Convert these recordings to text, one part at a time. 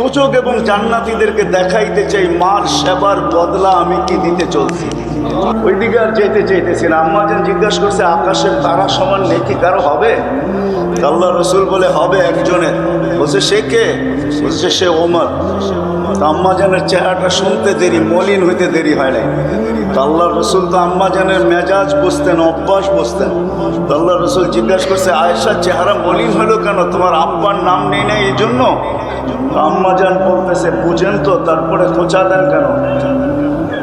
দুচোখ এবং জান্নাতীদেরকে দেখাইতে চাই, মার সেবার বদলা আমি কি দিতে চলছি? ওইদিকে আর যেতে চাইতেছি না। আম্মা যেন জিজ্ঞাসা করছে, আকাশের তারা সমান নেকি কারও হবে? আল্লাহ রসুল বলে, হবে একজনের। বলছে, সে কে? বলছে, সে ওমর। তা আম্মা জানের চেহারাটা শুনতে দেরি, মলিন হইতে দেরি হয় নাই। আল্লাহ রসুল তো আম্মা জানের মেজাজ বসতেন অভ্যাস বসতেন আল্লাহ রসুল জিজ্ঞাসা করছে, আয়েশার চেহারা মলিন হলো কেন? তোমার আব্বার নাম নেই নাই এই জন্য? তো আম্মা বলতেছে, বুঝেন তো, তারপরে খোঁচা দেন কেন?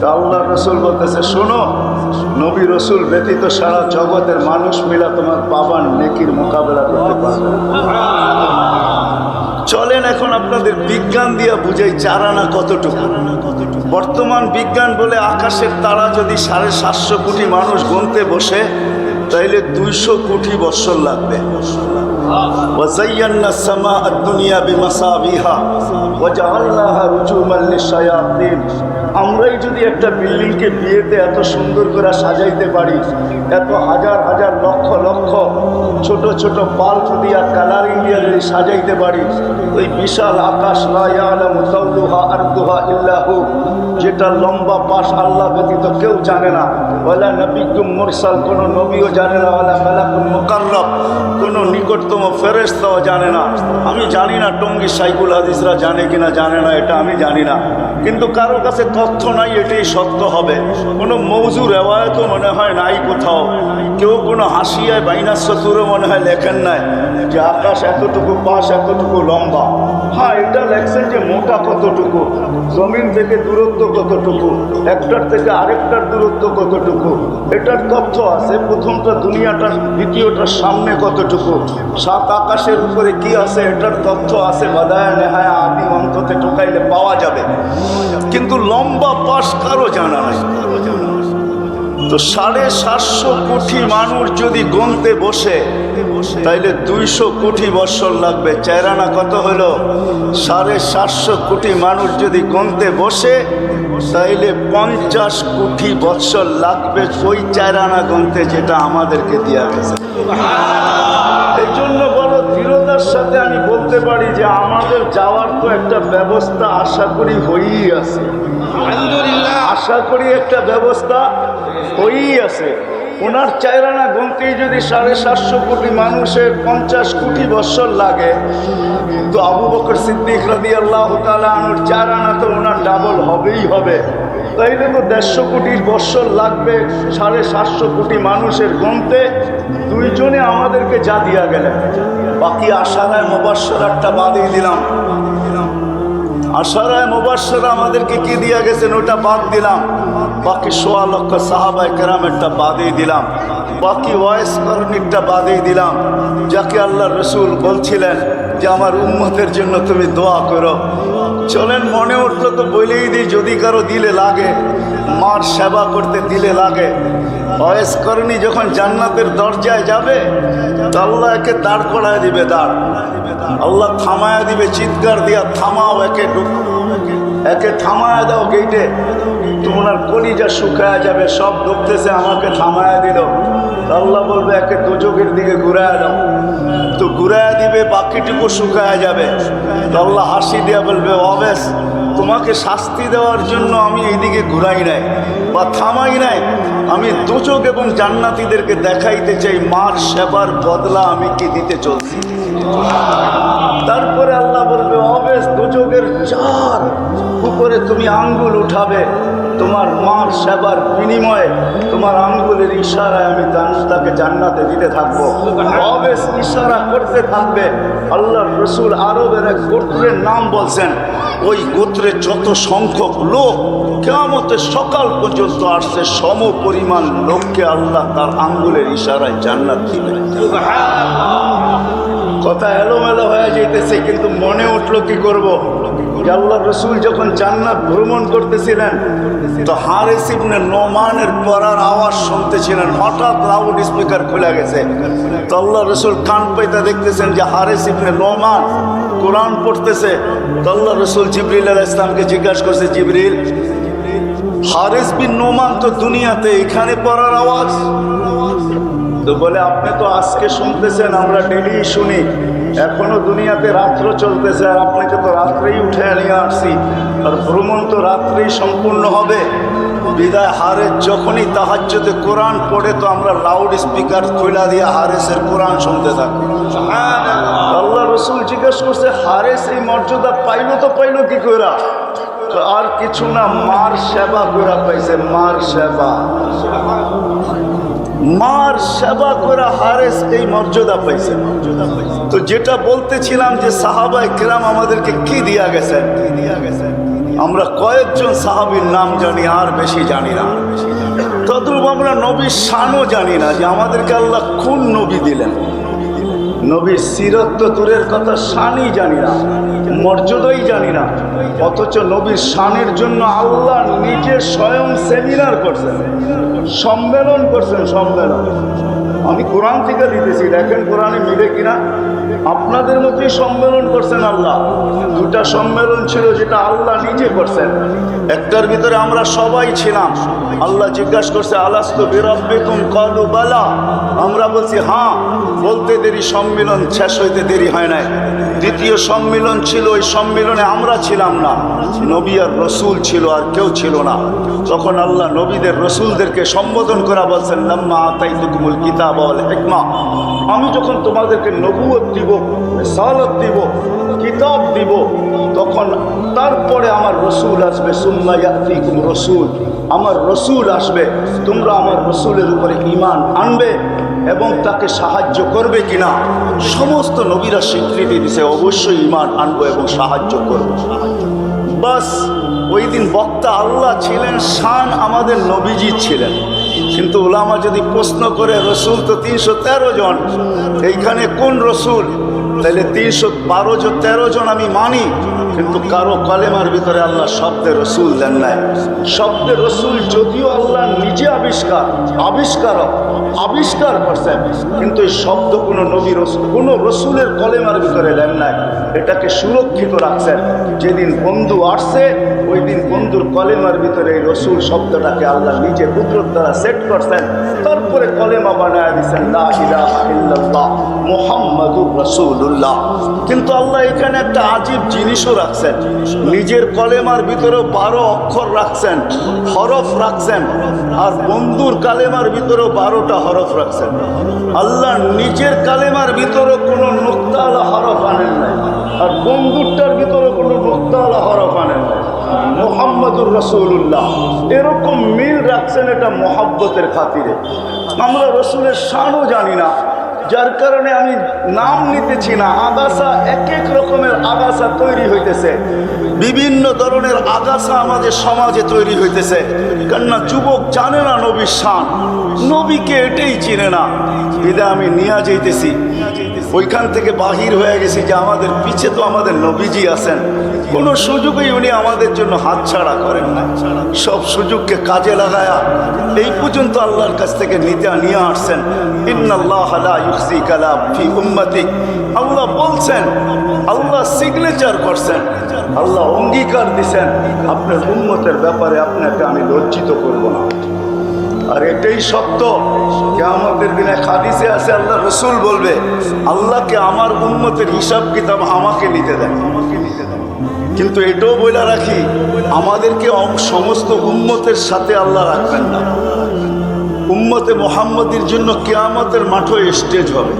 তা আল্লাহ রসুল বলতেছে, শোনো, নবী রসুল ব্যতীত সারা জগতের মানুষ মিলা তোমার বাবার নেকির মোকাবেলা করতে পারবে। চলেন এখন আপনাদের বিজ্ঞান দিয়া বুঝাই চারানা কতটুকু। বর্তমান বিজ্ঞান বলে আকাশের তারা যদি সাড়ে সাতশো কোটি মানুষ গুনতে বসে, তাইলে দুইশো কোটি বৎসর লাগবে। وزينا السماء الدنيا بمصابيها وجعلناها رجوما للشياطين আমরাই যদি একটা বিল্ডিংকে বিয়েতে এত সুন্দর করে সাজাইতে পারি এত হাজার হাজার লক্ষ লক্ষ ছোট ছোট বাল্ব দিয়া কালারিং দিয়া যদি সাজাইতে পারি ওই বিশাল আকাশ লা ইয়ালামু তাওলুহা আরদুহা ইল্লাহু যেটা লম্বা পাশ আল্লাহ ব্যতীত কেউ জানে না ওয়ালা নবিকুম মুরসাল, কোনো নবীও জানে না, ওয়ালা মালাকুম মুকাররব, কোনো নিকটতম ফেরেশতাও জানে না। আমি জানি না টঙ্গি সাইকুল হাদিসরা জানে কিনা, জানে না, এটা আমি জানি না। কিন্তু কারও কাছে তথ্য নাই, এটাই সত্য হবে। কোনো মৌজু রেওয়ায়তও মনে হয় নাই কোথাও। কেউ কোনো হাসিয়ায় বাইনাস চতুরও মনে হয় লেখেন নাই যে আকাশ এতটুকু পাশ, এতটুকু লম্বা। হ্যাঁ এটা লেখছেন যে মোটা কতটুকু, জমিন থেকে দূরত্ব কতটুকু, একটার থেকে আরেকটার দূরত্ব কতটুকু। এটার তথ্য আছে, প্রথমটা দুনিয়াটার দ্বিতীয়টার সামনে কতটুকু? সাত আকাশের উপরে কি আছে, এটার তথ্য আছে, বাদায় নেহায় আদি অন্ততে ঢুকাইলে পাওয়া যাবে। কিন্তু লম্বা পাশ কারও জানা নাই। তো সাড়ে সাতশো কোটি মানুষ যদি গনতে বসে, তাইলে দুইশো কোটি বৎসর লাগবে। চেরানা কত হলো? সাড়ে সাতশো কোটি মানুষ যদি গনতে বসে তাইলে পঞ্চাশ কোটি বৎসর লাগবে ওই চায়রানা গ্রন্থে যেটা আমাদেরকে দেওয়া গেছে। এই জন্য বড় দৃঢ়তার সাথে আমি বলতে পারি যে আমাদের যাওয়ার তো একটা ব্যবস্থা আশা করি হয়েই আছে। আলহামদুলিল্লাহ। আশা করি একটা ব্যবস্থা হয়েই আছে। ওনার চাইরানা গুনতেই যদি সাড়ে সাতশো কোটি মানুষের পঞ্চাশ কোটি বৎসর লাগে, তো আবু বকর সিদ্দিক রাদি আল্লাহ তালানোর চারানা তো ওনার ডাবল হবেই হবে। তাইলে তো দেড়শো কোটির বৎসর লাগবে সাড়ে সাতশো কোটি মানুষের গুনতে। দুইজনে আমাদেরকে যা দিয়া গেলেন। বাকি আশারায় মোবাসরারটা বাদই দিলাম। আশারায় মুবাসরা আমাদেরকে কি দিয়া গেছেন ওটা বাদ দিলাম। বাকি সোয়া লক্ষ সাহাবাই কেরামেরটা বাদই দিলাম। বাকি ওয়েস করণিকটা বাদই দিলাম। যাকে আল্লাহ রসুল বলছিলেন যে, আমার উম্মতের জন্য তুমি দোয়া করো। চলেন, মনে উঠল তো বলেই দিই, যদি কারও দিলে লাগে, মার সেবা করতে দিলে লাগে। ওয়েস করণী যখন জান্নাতের দরজায় যাবে আল্লাহ একে দাঁড় করায় দিবে, দাঁড়। আল্লাহ থামায়া দিবে, চিৎকার দিয়া থামাও একে, ঢুক- একে থামায়া দাও গেইটে তোমার কলিজা শুকায়া যাবে, সব ঢুকতেছে, আমাকে থামায়া দিল। আল্লাহ বলবে, একে দোজকের দিকে ঘুরায় দাও। তো ঘুরায় দিবে, বাকিটুকু শুকায়া যাবে। আল্লাহ হাসি দিয়া বলবে, অবেশ, তোমাকে শাস্তি দেওয়ার জন্য আমি এইদিকে ঘুরাই নাই বা থামাই নাই। আমি দুচোখ এবং জান্নাতীদেরকে দেখাইতে চাই, মার সেবার বদলা আমি কি দিতে চলছি? তারপরে আল্লাহ বলবে, অবেশ দুচোখের চার উপরে তুমি আঙ্গুল উঠাবে, তোমার মার সেবার বিনিময়ে তোমার আঙ্গুলের ইশারায় আমি তাকে জান্নাতে দিতে থাকব। অবেশ ইশারা করতে থাকবে। আল্লাহ রসুল আরবের এক গোত্রের নাম বলছেন, ওই গোত্রের যত সংখ্যক লোক কেমতের সকাল পর্যন্ত আসছে, সম পরিমাণ লোককে আল্লাহ তার আঙ্গুলের ইশারায় জান্নাত দিবে কথা এলোমেলো হয়ে যাইতেছে, কিন্তু মনে উঠল কি করব? আল্লাহ রসুল যখন জান্নাত ভ্রমণ করতেছিলেন, তো হারেস ইবনে নোমানের পড়ার আওয়াজ শুনতেছিলেন, হঠাৎ লাউড স্পিকার খুলে গেছে। তো আল্লাহ রসুল কান পাইতে দেখতেছেন যে হারেস ইবনে নোমান কোরআন পড়তেছে। তো আল্লাহ রসুল জিবরিল আলাহ ইসলামকে জিজ্ঞাসা করছে, জিবরিল, হারেস বিন নোমান তো দুনিয়াতে এখানে পড়ার আওয়াজ? তো বলে, আপনি তো আজকে শুনতেছেন, আমরা ডেলি শুনি। এখনও দুনিয়াতে রাত্র চলতেছে আর আপনাকে তো রাত্রেই উঠে নিয়ে আসছি। আর ভ্রমণ তো রাত্রেই সম্পূর্ণ হবে। বিদায় হারেস যখনই তাহাজ্যতে কোরআন পড়ে, তো আমরা লাউড স্পিকার খোলা দিয়ে হারেসের কোরআন শুনতে থাকি। আল্লাহ রসুল জিজ্ঞেস করছে, হারেস এই মর্যাদা পাইলো তো পাইলো কি করা আর কিছু না, মার সেবা করা পাইছে, মার সেবা। মার সেবা করা হারেস এই মর্যাদা পাইছে তো যেটা বলতেছিলাম যে সাহাবাই কেরাম আমাদেরকে কি দিয়া গেছে কি দিয়া গেছে আমরা কয়েকজন সাহাবির নাম জানি, আর বেশি জানি না। তদ্রুপ আমরা নবীর শানও জানি না যে আমাদেরকে আল্লাহ কোন নবী দিলেন? নবীর সিরত দূরের কথা শানই জানি না, মর্যাদাই জানি না। অথচ নবীর শানের জন্য আল্লাহ নিজে স্বয়ং সেমিনার করছেন, সম্মেলন করছেন সম্মেলন। আমি কোরআন থেকে দিতেছি দেখেন কোরআনে মিলে কিনা? আপনাদের মধ্যে সম্মেলন করছেন আল্লাহ। দুটা সম্মেলন ছিল যেটা আল্লাহ নিজে করছেন। একটার ভিতরে আমরা সবাই ছিলাম। আল্লাহ জিজ্ঞাসা করছে, আলাস্ত বিরব্বিকুম? কলু বালা। আমরা বলছি হ্যাঁ বলতে দেরি, সম্মেলন শেষ হইতে দেরি হয় নাই। দ্বিতীয় সম্মেলন ছিল, ওই সম্মেলনে আমরা ছিলাম না। নবী আর রসুল ছিল, আর কেউ ছিল না। তখন আল্লাহ নবীদের, রসুলদেরকে সম্বোধন করা বলছেন, লাম্মা আতাই তুকুমুল কিতাব হেকমা। আমি যখন তোমাদেরকে নবুয়ত দিব সালত দিব, কিতাব দিব, তখন তারপরে আমার রসুল আসবে, সুম্মা ইয়াতিকুম রসুল। আমার রসুল আসবে, তোমরা আমার রসুলের উপরে ইমান আনবে এবং তাকে সাহায্য করবে কিনা, সমস্ত নবীরা স্বীকৃতি দিছে, অবশ্যই ইমান আনব এবং সাহায্য করব। বাস, ওই দিন বক্তা আল্লাহ ছিলেন, শান আমাদের নবীজি ছিলেন। কিন্তু ওলামা যদি প্রশ্ন করে রসুল তো তিনশো তেরো জন। এইখানে কোন রসুল? তাহলে তিনশো বারো জন, তেরো জন আমি মানি, কিন্তু কারও কলেমার ভিতরে আল্লাহ শব্দে রসুল দেন নাই। শব্দে রসুল যদিও আল্লাহ নিজে আবিষ্কার, আবিষ্কারক, আবিষ্কার করছেন, কিন্তু এই শব্দ কোনো নবী রসুল কোনো রসুলের কলেমার ভিতরে দেন নাই। এটাকে সুরক্ষিত রাখছেন। যেদিন বন্ধু আসছে ওই দিন বন্ধুর কলেমার ভিতরে এই রসুল শব্দটাকে আল্লাহ নিজে কুদরত দ্বারা সেট করছেন। তারপরে কলেমা বানায় দিচ্ছেন লা ইলাহা ইল্লাল্লাহ কিন্তু আল্লাহ এখানে একটা আজীব জিনিসও রাখছেন। নিজের কলেমার ভিতরেও বারো অক্ষর রাখছেন, হরফ রাখছেন, আর বন্ধুর কালেমার ভিতরেও বারোটা হরফ রাখছেন। আল্লাহ নিজের কালেমার ভিতরেও কোনো নোক্তাওয়ালা হরফ আনেন নাই, আর বন্ধুরটার ভিতরে কোনো নোক্তাওয়ালা হরফ আনেন নাই। মোহাম্মদুর রসুল্লাহ এরকম মিল রাখছেন এটা মোহাব্বতের খাতিরে। আমরা রসুলের শানও জানি না যার কারণে আমি নাম নিতেছি না, আগাছা এক এক রকমের আগাছা তৈরি হইতেছে। বিভিন্ন ধরনের আগাছা আমাদের সমাজে তৈরি হইতেছে। কেননা যুবক জানে না নবীর শান, নবীকে এটাই চিনে না। বিদায় আমি নিয়ে যাইতেছি। ওইখান থেকে বাহির হয়ে গেছি যে আমাদের পিছে তো আমাদের নবীজি আছেন। কোনো সুযোগই উনি আমাদের জন্য হাতছাড়া করেন না সব সুযোগকে কাজে লাগায়া এই পর্যন্ত আল্লাহর কাছ থেকে নিতে নিয়ে আসছেন। আল্লাহ বলছেন, আল্লাহ সিগনেচার করছেন। আল্লাহ অঙ্গীকার দিছেন। আপনার উন্মতের ব্যাপারে আপনাকে আমি লজ্জিত করব না। আর এটাই সত্য। যে আমাদের দিনে খাদিসে আছে, আল্লাহ রসুল বলবে, আল্লাহকে আমার উন্মতের হিসাব কিতাব আমাকে নিতে দেয় আমাকে নিতে দেয় কিন্তু এটাও বলে রাখি, আমাদেরকে সমস্ত উন্মতের সাথে আল্লাহ রাখবেন না। উম্মতে মোহাম্মদের জন্য কেয়ামতের মাঠও স্টেজ হবে।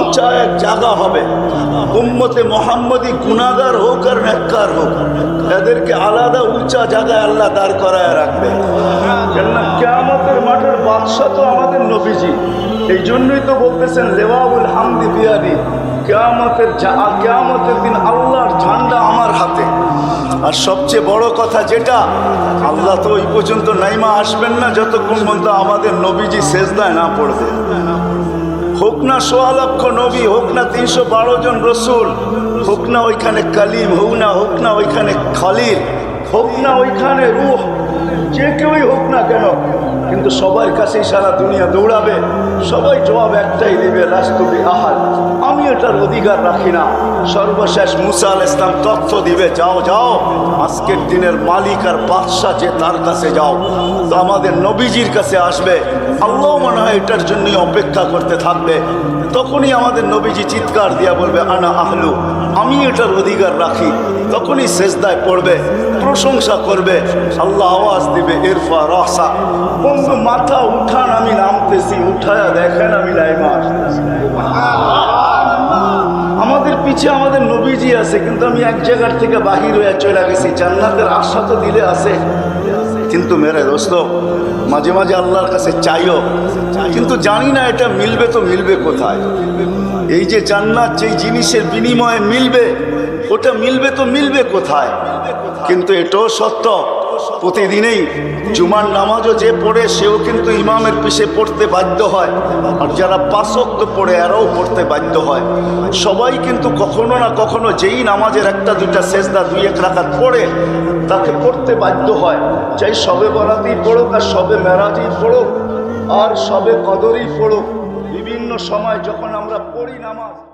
উঁচা এক জায়গা হবে। উম্মতে মোহাম্মদী গুনাগার হোক আর নেককার হোক, এদেরকে আলাদা উঁচা জায়গায় আল্লাহ দাঁড় করায় রাখবে। কেননা কেয়ামতের মাঠের বাদশা তো আমাদের নবীজি। এই জন্যই তো বলতেছেন, লেওয়াবুল হামদি বিয়াদি। কেয়ামতের কেয়ামতের দিন আল্লাহর আর সবচেয়ে বড় কথা যেটা, আল্লাহ তো ওই পর্যন্ত নাইমা আসবেন না যতক্ষণ পর্যন্ত আমাদের নবীজি শেষদায় না পড়বে। হোক না সোয়া লক্ষ নবী, হোক না তিনশো বারো জন রসুল, হোক না ওইখানে কালিম, হোক না হোক না ওইখানে খালিল, হোক না ওইখানে রুহ, যে কেউই হোক না কেন কিন্তু সবার কাছেই সারা দুনিয়া দৌড়াবে, সবাই জবাব একটাই দিবে রাষ্ট্রবি আহার আমি এটার অধিকার রাখি না। সর্বশেষ মুসা ইসলাম তথ্য দিবে, যাও যাও, আজকের দিনের মালিক আর বাদশাহ যে তার কাছে যাও। তো আমাদের নবীজির কাছে আসবে, আল্লাহ মনে হয় এটার জন্যই অপেক্ষা করতে থাকবে। তখনই আমাদের নবীজি চিৎকার দিয়া বলবে, আনা আহলু, আমি এটার অধিকার রাখি। তখনই শেষদায় পড়বে, প্রশংসা করবে, আল্লাহ আওয়াজ দিবে এরফা রসা বন্ধু মাথা উঠান আমি নামতেছি, উঠায়া দেখেন আমি লাইমা আমাদের পিছে আমাদের নবীজি আছে, কিন্তু আমি এক জায়গার থেকে বাহির হয়ে চলে গেছি। জান্নাতের আশা তো দিলে আছে, কিন্তু মেরে দোস্ত, মাঝে মাঝে আল্লাহর কাছে চাইও, কিন্তু জানি না এটা মিলবে তো মিলবে কোথায়। এই যে জান্নাত যেই জিনিসের বিনিময়ে মিলবে, ওটা মিলবে তো মিলবে কোথায়? কিন্তু এটাও সত্য প্রতিদিনেই জুমার নামাজও যে পড়ে, সেও কিন্তু ইমামের পিছে পড়তে বাধ্য হয়। আর যারা পাঁচক্ত পড়ে, এরাও পড়তে বাধ্য হয়। সবাই কিন্তু কখনো না কখনো যেই নামাজের একটা, দুইটা শেষদা দুই এক রাখাত পড়ে, তাকে পড়তে বাধ্য হয়। চাই সবে বরাতেই পড়ুক আর সবে মেরাজই পড়ুক, আর সবে কদরই পড়ুক। বিভিন্ন সময় যখন আমরা পড়ি নামাজ